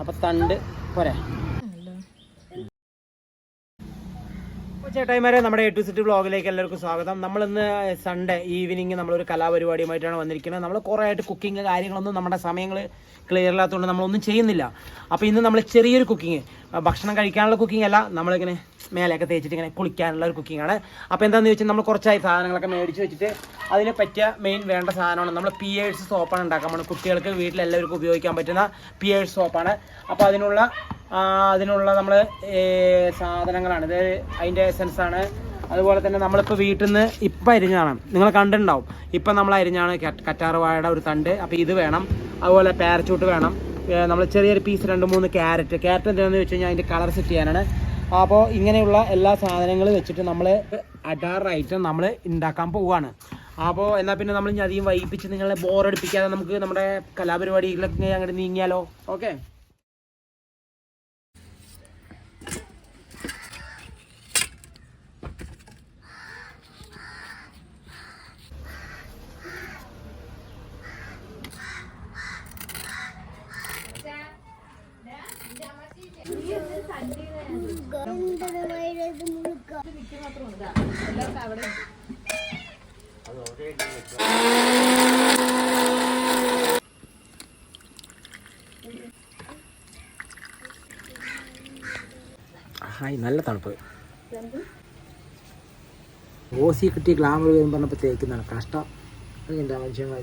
അപ്പൊ തണ്ട് പോരെ. ചേട്ടായിമാരെ നമ്മുടെ എ ടു സിറ്റി വ്ളോഗിലേക്ക് എല്ലാവർക്കും സ്വാഗതം. നമ്മൾ ഇന്ന് സൺഡേ ഈവനിങ് നമ്മളൊരു കലാപരിപാടിയുമായിട്ടാണ് വന്നിരിക്കുന്നത്. നമ്മൾ കുറേ ആയിട്ട് കുക്കിംഗ് കാര്യങ്ങളൊന്നും നമ്മുടെ സമയങ്ങൾ ക്ലിയർ ഇല്ലാത്തതുകൊണ്ട് നമ്മളൊന്നും ചെയ്യുന്നില്ല. അപ്പോൾ ഇന്ന് നമ്മൾ ചെറിയൊരു കുക്കിംഗ് ഭക്ഷണം കഴിക്കാനുള്ള കുക്കിംഗ് അല്ല നമ്മളിങ്ങനെ മേലെയൊക്കെ തേച്ചിട്ട് ഇങ്ങനെ കുളിക്കാനുള്ള ഒരു കുക്കിംഗ് ആണ്. അപ്പോൾ എന്താണെന്ന് ചോദിച്ചാൽ നമ്മൾ കുറച്ചായി സാധനങ്ങളൊക്കെ മേടിച്ച് വെച്ചിട്ട് അതിന് പറ്റിയ മെയിൻ വേണ്ട സാധനമാണ്. നമ്മൾ പിയേഴ്സ് സോപ്പാണ് ഉണ്ടാക്കാൻ പോകുന്നത് കുട്ടികൾക്ക് വീട്ടിലെല്ലാവർക്കും ഉപയോഗിക്കാൻ പറ്റുന്ന പിയേഴ്സ് സോപ്പാണ് അപ്പോൾ അതിനുള്ള അതിനുള്ള നമ്മൾ സാധനങ്ങളാണ്. ഇത് അതിന്റെ എസൻസ് ആണ്. അതുപോലെ തന്നെ നമ്മളിപ്പോൾ വീട്ടിൽ നിന്ന് ഇപ്പം അരിഞ്ഞാണ് നിങ്ങൾ കണ്ടിട്ടുണ്ടാവും. ഇപ്പം നമ്മൾ അരിഞ്ഞാണ് കറ്റ്- കറ്റാറ് വാഴയുടെ ഒരു തണ്ട്. അപ്പോൾ ഇത് വേണം. അതുപോലെ പാരച്ചൂട്ട് വേണം. നമ്മൾ ചെറിയൊരു പീസ് രണ്ട് മൂന്ന് ക്യാരറ്റ് ക്യാരറ്റ് എന്താണെന്ന് വെച്ച് കഴിഞ്ഞാൽ അതിന്റെ കളർ സെറ്റ് ചെയ്യാനാണ്. അപ്പോൾ ഇങ്ങനെയുള്ള എല്ലാ സാധനങ്ങളും വെച്ചിട്ട് നമ്മൾ അഡാർ ഐറ്റം നമ്മൾ ഉണ്ടാക്കാൻ പോവുകയാണ് അപ്പോൾ എന്നാൽ പിന്നെ നമ്മൾ ഇനി അധികം വൈകിപ്പിച്ച് നിങ്ങളെ ബോറടിപ്പിക്കാതെ നമുക്ക് നമ്മുടെ കലാപരിപാടികളിലൊക്കെ അങ്ങോട്ട് നീങ്ങിയാലോ? ഓക്കെ ഹായ് നല്ല തണുപ്പ്. ഓസി കിട്ടിയ ഗ്ലാമർ വരും പറഞ്ഞപ്പോൾ തേക്കുന്നതാണ് കഷ്ടം എന്താ മനുഷ്യന്മാർ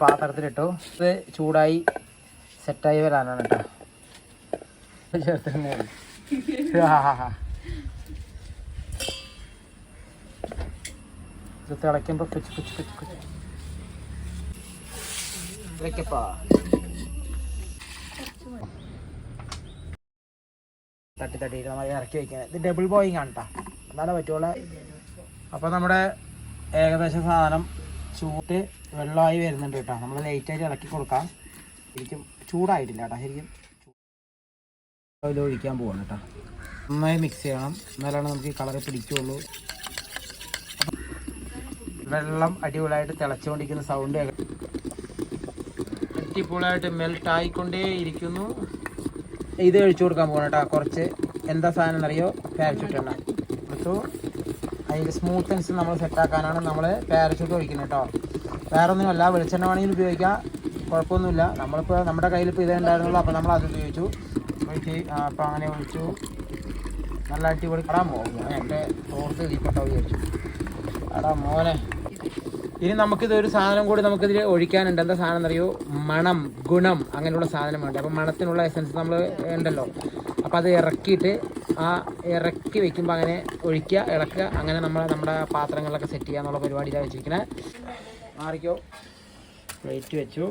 പാത്രത്തിലിട്ടു. ഇത് ചൂടായി. സെറ്റായി വരാനാണ് കേട്ടോ ചേർത്ത് ഇത് കുച്ച് കുച്ച് കുച്ച് കുച്ച് തട്ടി തട്ടി നമ്മൾ ഇറക്കി വയ്ക്കാൻ ഇത് ഡബിൾ ബോയിങ് ആണ് കേട്ടോ എന്നാലേ പറ്റുള്ളൂ. അപ്പോൾ നമ്മുടെ ഏകദേശം സാധനം ചൂട്ട് വെള്ളമായി വരുന്നുണ്ട് കേട്ടോ നമ്മൾ ലൈറ്റായിട്ട് ഇറക്കി കൊടുക്കാം. ശരിക്കും ചൂടായിട്ടില്ല കേട്ടോ ശരിക്കും ഒഴിക്കാൻ പോവാണ് കേട്ടോ. നന്നായി മിക്സ് ചെയ്യണം. എന്നാലാണ് നമുക്ക് ഈ കളറ് പിടിക്കുള്ളൂ. വെള്ളം അടിപൊളിയായിട്ട് തിളച്ചുകൊണ്ടിരിക്കുന്ന സൗണ്ട് അടിപൊളിയായിട്ട് മെൽട്ട് ആയിക്കൊണ്ടേ ഇരിക്കുന്നു ഇത് ഒഴിച്ചു കൊടുക്കാൻ പോകണം കേട്ടോ. കുറച്ച് എന്താ സാധനം എന്നറിയോ? പാരച്യൂട്ട് എണ്ണ. കൊടുത്തു. അതിന്റെ സ്മൂത്തൻസ് നമ്മൾ സെറ്റാക്കാനാണ് നമ്മൾ പാരച്യൂട്ട് ഒഴിക്കുന്നത് കേട്ടോ. വേറെ ഒന്നുമല്ല വെളിച്ചെണ്ണ വേണമെങ്കിൽ ഉപയോഗിക്കാം. കുഴപ്പമൊന്നുമില്ല. നമ്മളിപ്പോൾ നമ്മുടെ കയ്യിലിപ്പോൾ ഇതേ ഉണ്ടായിരുന്നുള്ളൂ. അപ്പോൾ നമ്മൾ അത് ഉപയോഗിച്ചു. ഒഴിച്ച് അപ്പോൾ അങ്ങനെ ഒഴിച്ചു നല്ല അടിപൊളി കടാൻ പോകും എന്റെ തോർത്ത് ഇതിൽപ്പെട്ടോ വിചാരിച്ചു. അടാ മോനെ. ഇനി നമുക്കിത് ഒരു സാധനം കൂടി നമുക്കിതിൽ ഒഴിക്കാനുണ്ട്. എന്താ സാധനം എന്നറിയോ? മണം ഗുണം അങ്ങനെയുള്ള സാധനം വേണ്ട. അപ്പോൾ മണത്തിനുള്ള എസൻസ് നമ്മൾ ഉണ്ടല്ലോ. അപ്പോൾ അത് ഇറക്കിയിട്ട് ആ ഇറക്കി വെക്കുമ്പോൾ അങ്ങനെ ഒഴിക്കുക ഇളക്കുക. അങ്ങനെ നമ്മൾ നമ്മുടെ പാത്രങ്ങളിലൊക്കെ സെറ്റ് ചെയ്യുക എന്നുള്ള പരിപാടിയിലാണ് വെച്ചിരിക്കുന്നത് മാറിക്കോ. പ്ലേറ്റ് വെച്ചു.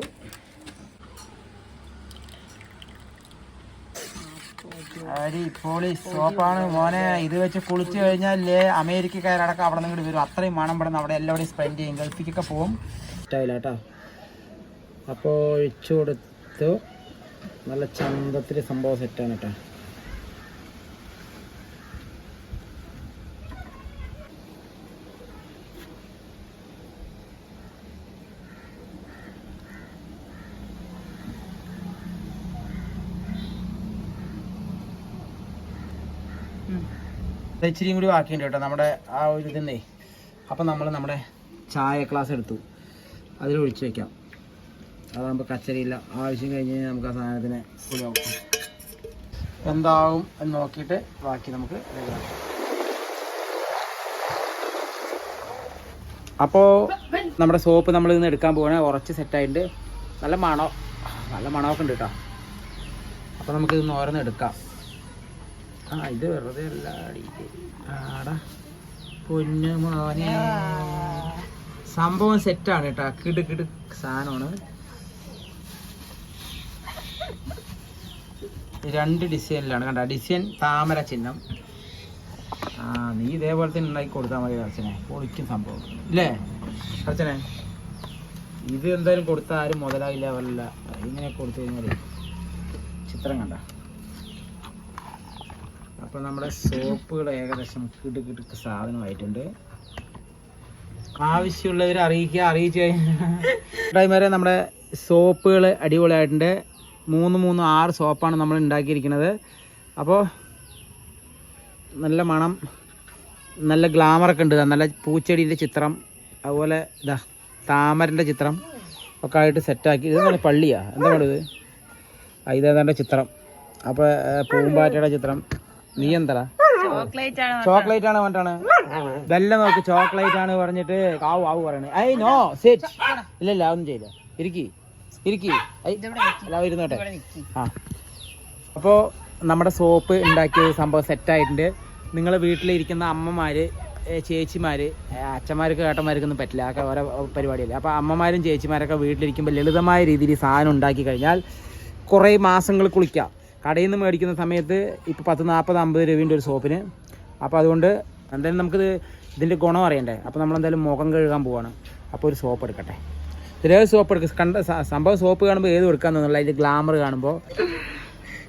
അടിപൊളി സോപ്പാണ് മോനെ ഇത് വെച്ച് കുളിച്ച് കഴിഞ്ഞാലേ അമേരിക്കക്കാരടക്കം അവിടെ നിന്ന് വരും. അത്രയും മണം പെടുന്ന അവിടെ എല്ലാവരും സ്പെൻഡ് ചെയ്യും ഗൾഫിക്കൊക്കെ പോകും. ഇഷ്ടമായില്ല കേട്ടോ. അപ്പോൾ ഒഴിച്ചു കൊടുത്തു. നല്ല ചന്തത്തിൽ സംഭവം സെറ്റാണ് കേട്ടോ. ഇച്ചിരിയും കൂടി ബാക്കിയുണ്ട് കേട്ടോ. നമ്മുടെ ആ ഒരു ഇതെന്നേ. അപ്പം നമ്മൾ നമ്മുടെ ചായ ഗ്ലാസ് എടുത്തു. അതിൽ ഒഴിച്ചു വെക്കാം. അതാകുമ്പോൾ കച്ചരിയില്ല ആവശ്യം കഴിഞ്ഞ് കഴിഞ്ഞാൽ നമുക്ക് ആ സാധനത്തിന് ഉപയോഗം എന്താവും എന്ന് നോക്കിയിട്ട് ബാക്കി നമുക്ക് അപ്പോൾ നമ്മുടെ സോപ്പ് നമ്മൾ ഇന്ന് എടുക്കാൻ പോകണേ ഉറച്ച് സെറ്റായിട്ടുണ്ട് നല്ല മണം നല്ല മണമൊക്കെ ഉണ്ട് കേട്ടോ. അപ്പോൾ നമുക്കിതൊന്ന് ഓരോന്ന് എടുക്കാം. ആ ഇത് വെറുതെ അല്ല ആടാ പൊന്നു മോനെ. സംഭവം സെറ്റാണ് കേട്ടോ. കിട് കിട് സാധനമാണ്. രണ്ട് ഡിസൈനിലാണ്. കണ്ട? ഡിസൈൻ താമര ചിഹ്നം. ആ നീ ഇതേപോലെ തന്നെ ഉണ്ടാക്കി കൊടുത്താൽ മതി അർച്ചനെ. പൊളിക്കും സംഭവം. ഇല്ലേ? അർച്ചനെ ഇത് എന്തായാലും കൊടുത്താൽ ആരും മുതലായില്ല വല്ല ഇങ്ങനെ കൊടുത്തു കഴിഞ്ഞാൽ ചിത്രം കണ്ട. അപ്പോൾ നമ്മുടെ സോപ്പുകൾ ഏകദേശം കിടു കിടുക്ക് സാധനമായിട്ടുണ്ട്. ആവശ്യമുള്ളവർ അറിയിക്കുക അറിയിച്ചു കഴിഞ്ഞാൽ നമ്മുടെ സോപ്പുകൾ അടിപൊളിയായിട്ടുണ്ട്. മൂന്ന് മൂന്ന് ആറ് സോപ്പാണ് നമ്മൾ ഉണ്ടാക്കിയിരിക്കുന്നത്. അപ്പോൾ നല്ല മണം നല്ല ഗ്ലാമറൊക്കെ ഉണ്ട് നല്ല പൂച്ചെടീന്റെ ചിത്രം അതുപോലെ ഇതാ താമരന്റെ ചിത്രം ഒക്കെ ആയിട്ട് സെറ്റാക്കി ഇത് നല്ല പള്ളിയാ. എന്താണ് ഇത്? ഇതേതാണ്ട് ചിത്രം. അപ്പോൾ പൂമ്പാറ്റയുടെ ചിത്രം. നീ എന്താ ചോക്ലേറ്റ് ആണ് പറഞ്ഞിട്ടാണ് ബെല്ല നോക്ക് ചോക്ലേറ്റ് ആണ് പറഞ്ഞിട്ട് കാവ് ആവ് പറയണേ. I know set. ഇല്ല ഇല്ല ഒന്നും ചെയ്യില്ല. ഇരിക്കി ഇരിക്കി. ഇരുന്നോട്ടെ. ആ. അപ്പോൾ നമ്മുടെ സോപ്പ് ഉണ്ടാക്കിയ സംഭവം സെറ്റ് സെറ്റായിട്ടുണ്ട്. നിങ്ങൾ വീട്ടിലിരിക്കുന്ന അമ്മമാര് ചേച്ചിമാർ അച്ഛന്മാർക്ക് ഏട്ടന്മാർക്കൊന്നും പറ്റില്ല. അതൊക്കെ ഓരോ പരിപാടിയല്ലേ. അപ്പോൾ അമ്മമാരും ചേച്ചിമാരൊക്കെ വീട്ടിലിരിക്കുമ്പോൾ ലളിതമായ രീതിയിൽ സാധനം ഉണ്ടാക്കി കഴിഞ്ഞാൽ കുറേ മാസങ്ങൾ കുളിക്കാം. കടയിൽ നിന്ന് മേടിക്കുന്ന സമയത്ത് ഇപ്പോൾ പത്ത് നാൽപ്പത് അമ്പത് രൂപേന്റെ ഒരു സോപ്പിന് അപ്പോൾ അതുകൊണ്ട് എന്തായാലും നമുക്കിത് ഇതിന്റെ ഗുണം അറിയണ്ടേ? അപ്പോൾ നമ്മൾ എന്തായാലും മുഖം കഴുകാൻ പോവാണ്. അപ്പോൾ ഒരു സോപ്പ് എടുക്കട്ടെ. ഇതിലേത് സോപ്പ് എടുക്കുക കണ്ട സംഭവം സോപ്പ് കാണുമ്പോൾ ഏത് എടുക്കാൻ തോന്നുന്നില്ല. അതിന്റെ ഗ്ലാമർ കാണുമ്പോൾ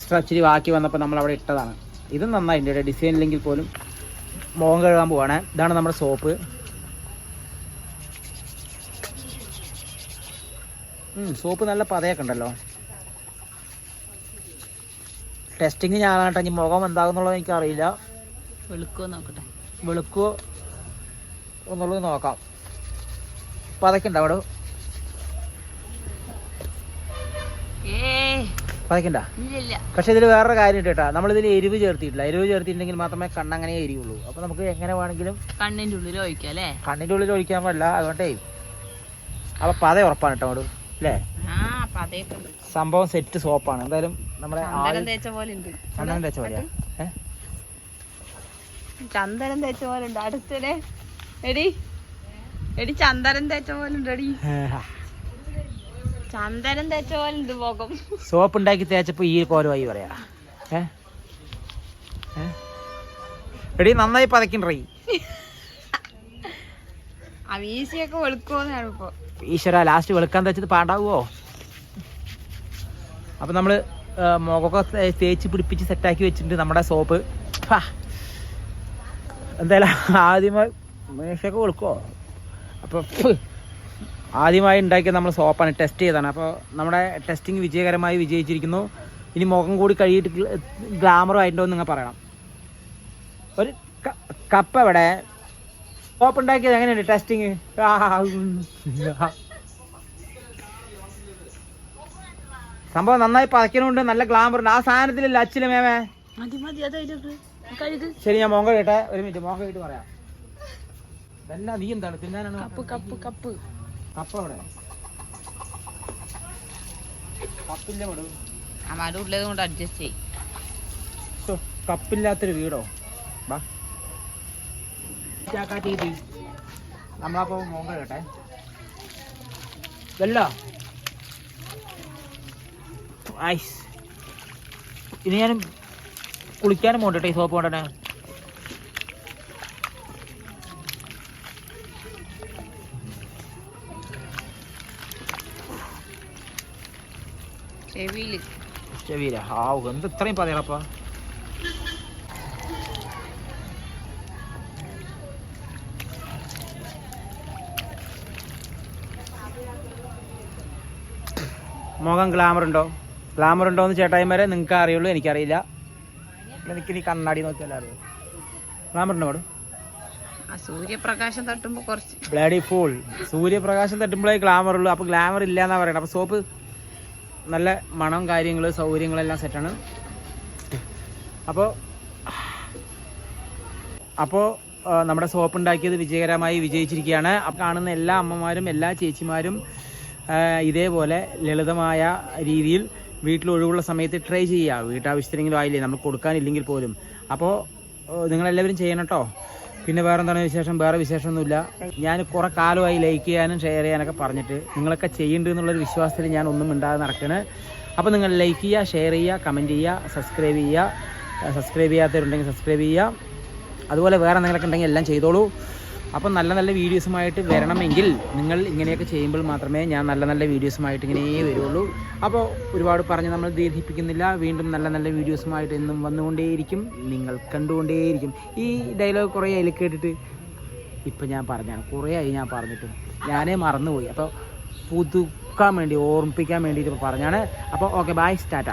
സ്ട്രച്ചിരി ബാക്കി വന്നപ്പോൾ നമ്മൾ അവിടെ ഇട്ടതാണ്. ഇത് നന്നായി. ഇതിന്റെ ഡിസൈൻ ഇല്ലെങ്കിൽ പോലും മുഖം കഴുകാൻ പോവാണ്. ഇതാണ് നമ്മുടെ സോപ്പ് സോപ്പ് നല്ല പതയൊക്കെ ഉണ്ടല്ലോ. ടെസ്റ്റിങ് ഞാനാട്ടെ ഇനി മുഖം എന്താകുന്നുള്ളത് എനിക്കറിയില്ല. വെളുക്കോ നോക്കട്ടെ. വെളുക്കോ എന്നുള്ളത് നോക്കാം. പതക്കണ്ട അവിടെ? ഏ. പതക്കണ്ട ഇല്ലില്ല പക്ഷെ ഇതിൽ വേറൊരു കാര്യം കേട്ടോ. നമ്മളിതിൽ എരിവ് ചേർത്തിട്ടില്ല. എരിവ് ചേർത്തിട്ടുണ്ടെങ്കിൽ മാത്രമേ കണ്ണങ്ങനെ എരിയുള്ളൂ അപ്പൊ നമുക്ക് എങ്ങനെ വേണമെങ്കിലും കണ്ണിന്റെ ഉള്ളിൽ ഒഴിക്കാം അല്ലേ? കണ്ണിന്റെ ഉള്ളിൽ ഒഴിക്കാൻ പാടില്ല അതുകൊണ്ടേ അപ്പൊ പത ഉറപ്പാണ് കേട്ടോ അവിടെ അല്ലേ ഉണ്ട് സംഭവം സെറ്റ് സോപ്പാണ് എന്തായാലും നമ്മുടെ ചന്ദനം തേച്ച പോലെ ഉണ്ട് ചന്ദനം തേച്ച പോലെയാ? ചന്ദനം തേച്ച പോലെ ഉണ്ട് അടുത്തേ എടി. എടി ചന്ദനം തേച്ച പോലെ ഉണ്ട് എടി ചന്ദനം തേച്ച പോലെ ഉണ്ട് പോകും സോപ്പ് ഉണ്ടാക്കി തേച്ചപ്പോൾ ഈ കോലമായി പറയാ. എടി നന്നായി പതക്കണ്ടേ ആ വീശിയൊക്കെ വെളുക്കുമെന്നാണ് ഇപ്പൊ ഈശ്വര ലാസ്റ്റ് വെളുക്കാൻ തേച്ചത് പാണ്ടാവുമോ അപ്പൊ നമ്മൾ മുഖമൊക്കെ തേച്ച് പിടിപ്പിച്ച് സെറ്റാക്കി വെച്ചിട്ടുണ്ട് നമ്മുടെ സോപ്പ്. എന്തായാലും ആദ്യമായി മേശയൊക്കെ കൊടുക്കുമോ അപ്പോൾ ആദ്യമായി ഉണ്ടാക്കിയ നമ്മൾ സോപ്പാണ് ടെസ്റ്റ് ചെയ്തതാണ്. അപ്പോൾ നമ്മുടെ ടെസ്റ്റിംഗ് വിജയകരമായി വിജയിച്ചിരിക്കുന്നു. ഇനി മുഖം കൂടി കഴിയിട്ട് ഗ്ലാമറും എന്ന് നിങ്ങൾ പറയണം. ഒരു കപ്പ് കപ്പ എവിടെ? സോപ്പ് ഉണ്ടാക്കിയത് എങ്ങനെയുണ്ട് ടെസ്റ്റിങ് സംഭവം നന്നായി പതക്കണുണ്ട് നല്ല ഗ്ലാമർ ഉണ്ട്. ആ സാധനത്തിലല്ല അച്ചിൽ മേമേ. ശരി ഞാൻ മോങ്ക കേട്ടെ ഒരു മിനിറ്റ് മോങ്ക കേട്ട് പറയാം. ഇതെല്ലാം നീ എന്താണ്? തിന്നാനാണ്? Cup cup cup. കപ്പ അവിടെ. കപ്പില്ല വിടൂ. അമ്മാരുടെ ഉള്ളത് കൊണ്ട് അഡ്ജസ്റ്റ് ചെയ്യും. കപ്പില്ലാത്തൊരു വീടോ? വാ നമ്മളപ്പോ മോങ്ക കേട്ടെ വെല്ലോ ഐസ്. ഇനി ഞാൻ കുളിക്കാനും പോകട്ടെ ഈ സോപ്പ് കൊണ്ടേ ചെവിയിൽ. ആവു എന്ത് ഇത്രയും പതിയറപ്പാ മുഖം ഗ്ലാമർ ഉണ്ടോ? ഗ്ലാമർ ഉണ്ടോന്ന് ചേട്ടായിമാരെ നിങ്ങൾക്ക് അറിയുള്ളൂ എനിക്കറിയില്ല. എനിക്ക് നീ കണ്ണാടി നോക്കിയാലേ അറിയൂ ഗ്ലാമർ ഉണ്ടോ മാഡം സൂര്യപ്രകാശം തട്ടുമ്പോ കുറച്ച്. ബ്ലഡി ഫൂൾ സൂര്യപ്രകാശം തട്ടുമ്പോഴേ ഗ്ലാമർ ഉള്ളൂ. അപ്പോൾ ഗ്ലാമർ ഇല്ല എന്നാ പറയണത് അപ്പോൾ സോപ്പ് നല്ല മണം കാര്യങ്ങൾ സൗകര്യങ്ങളെല്ലാം സെറ്റാണ് അപ്പോൾ അപ്പോൾ നമ്മുടെ സോപ്പ് ഉണ്ടാക്കിയത് വിജയകരമായി വിജയിച്ചിരിക്കുകയാണ്. കാണുന്ന എല്ലാ അമ്മമാരും എല്ലാ ചേച്ചിമാരും ഇതേപോലെ ലളിതമായ രീതിയിൽ വീട്ടിൽ ഒഴിവുള്ള സമയത്ത് ട്രൈ ചെയ്യുക. വീട്ടാവശ്യത്തിനെങ്കിലും ആയില്ലേ നമ്മൾ കൊടുക്കാനില്ലെങ്കിൽ പോലും. അപ്പോൾ നിങ്ങളെല്ലാവരും ചെയ്യണം കേട്ടോ പിന്നെ വേറെ എന്താണ് വിശേഷം? വേറെ വിശേഷമൊന്നുമില്ല. ഞാൻ കുറേ കാലമായി ലൈക്ക് ചെയ്യാനും ഷെയർ ചെയ്യാനൊക്കെ പറഞ്ഞിട്ട് നിങ്ങളൊക്കെ ചെയ്യുന്നുണ്ട് എന്നുള്ളൊരു വിശ്വാസത്തിൽ ഞാൻ ഒന്നും മിണ്ടാതെ നടക്കണ്. അപ്പോൾ നിങ്ങൾ ലൈക്ക് ചെയ്യുക ഷെയർ ചെയ്യുക കമന്റ് ചെയ്യുക സബ്സ്ക്രൈബ് ചെയ്യുക. സബ്സ്ക്രൈബ് ചെയ്യാത്തവരുണ്ടെങ്കിൽ സബ്സ്ക്രൈബ് ചെയ്യുക. അതുപോലെ വേറെ എന്തെങ്കിലുമൊക്കെ ഉണ്ടെങ്കിൽ എല്ലാം ചെയ്തോളൂ. അപ്പം നല്ല നല്ല വീഡിയോസുമായിട്ട് വരണമെങ്കിൽ നിങ്ങൾ ഇങ്ങനെയൊക്കെ ചെയ്യുമ്പോൾ മാത്രമേ ഞാൻ നല്ല നല്ല വീഡിയോസുമായിട്ട് ഇങ്ങനെ വരുള്ളൂ. അപ്പോൾ ഒരുപാട് പറഞ്ഞ് നമ്മൾ ദീർഘിപ്പിക്കുന്നില്ല. വീണ്ടും നല്ല നല്ല വീഡിയോസുമായിട്ട് എന്നും വന്നുകൊണ്ടേയിരിക്കും. നിങ്ങൾ കണ്ടുകൊണ്ടേയിരിക്കും. ഈ ഡയലോഗ് കുറേ അതിൽ കേട്ടിട്ട്? ഇപ്പം ഞാൻ പറഞ്ഞാണ് കുറേ ആയി ഞാൻ പറഞ്ഞിട്ട്. ഞാനേ മറന്നുപോയി. അപ്പോൾ പുതുക്കാൻ വേണ്ടി ഓർമ്മിപ്പിക്കാൻ വേണ്ടിയിട്ട് പറഞ്ഞാണ്. അപ്പോൾ ഓക്കെ ബായ് സ്റ്റാറ്റ